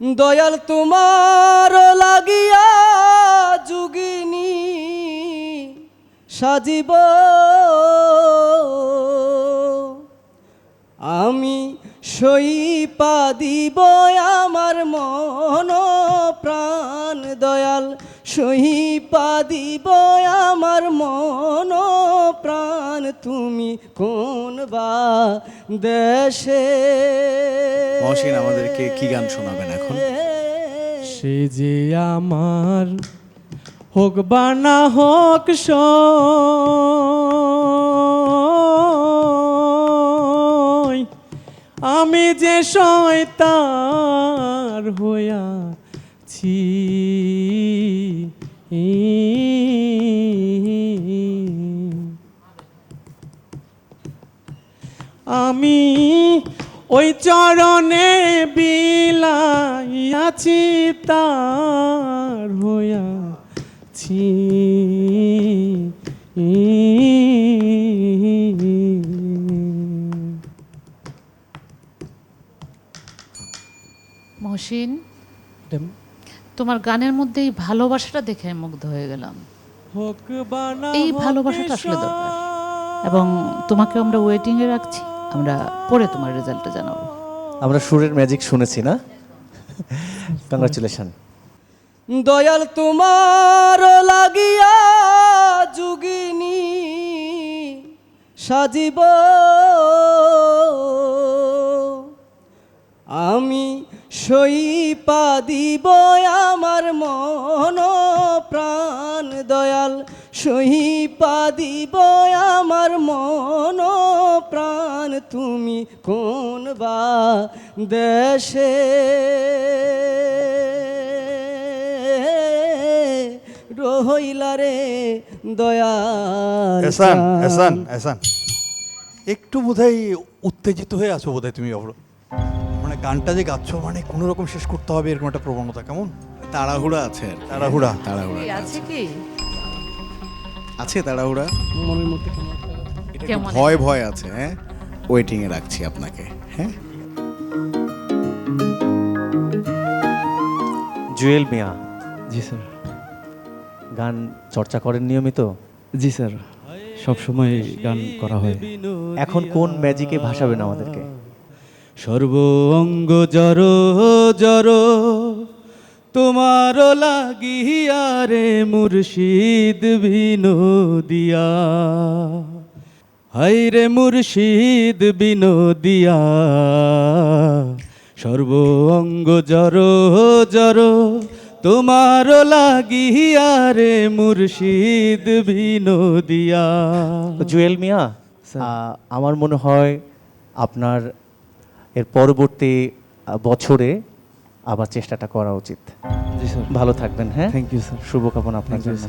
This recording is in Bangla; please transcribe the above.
দয়াল তোমার লাগিয়া যুগিনী সাজিব। আমি সই পা দিব আমার মন প্রাণ দয়াল। সইপা দিব আমার মন প্রাণ। তুমি কোন বা দেশে? মহসিন আমাদেরকে কি গান শোনাবেন এখন? সে যে আমার হোক বা না হোক সই, আমি যে শয়তার হইয়াছি। আমি ওই চরণে বিলাইয়াছি তার হইয়াছি। মহসিন? তোমার গানের মধ্যে এই ভালোবাসাটা দেখে আমি মুগ্ধ হয়ে গেলাম। এই ভালোবাসাটা আসলে। দরকার। এবং তোমাকে আমরা ওয়েটিংয়ে রাখছি আমরা পরে তোমার রেজাল্টটা জানাব। আমরা সুরের ম্যাজিক শুনেছি না? কংগ্রাচুলেশন দয়াল তোমার লাগিয়া যুগিনী সাজিব। আমি সইপা দিব আমার মন প্রাণ দয়াল। সইপা দিব আমার মন প্রাণ তুমি কোন বা দেশে? রহইলা রে দয়াল এসান চাঁদ। এসান এসান। একটু বোধহয় উত্তেজিত হয়ে আছো বোধহয় তুমি অবর মানে গানটা যে গাচ্ছ মানে কোনো রকম শেষ করতে হবে এরকম একটা প্রবণতা কেমন? তাড়াহুড়া আছে আর তাড়াহুড়া। তাড়াহুড়া আছে কি? আছে তাড়াহুড়া? মনের মধ্যে কেমন? ভয় ভয় আছে হ্যাঁ? ওয়েটিং এ রাখছি আপনাকে হ্যাঁ? জুয়েল মিয়া। জি স্যার। গান চর্চা করেন নিয়মিত? জি স্যার। সব সময় গান করা হয়। এখন কোন ম্যাজিকে ভাসাবেন আমাদেরকে? সর্ব অঙ্গ জর জর তোমার লাগিয়া রে মুর্শিদ বিনোদিয়া। হাই রে মুর্শিদ বিনোদিয়া সর্ব অঙ্গ জর জর তোমার লাগিয়া রে মুর্শিদ বিনোদিয়া। জুয়েল মিয়া আমার মনে হয় আপনার এর পরবর্তী বছরে আবার চেষ্টাটা করা উচিত। ভালো থাকবেন হ্যাঁ? থ্যাংক ইউ স্যার শুভকামনা আপনার জন্য.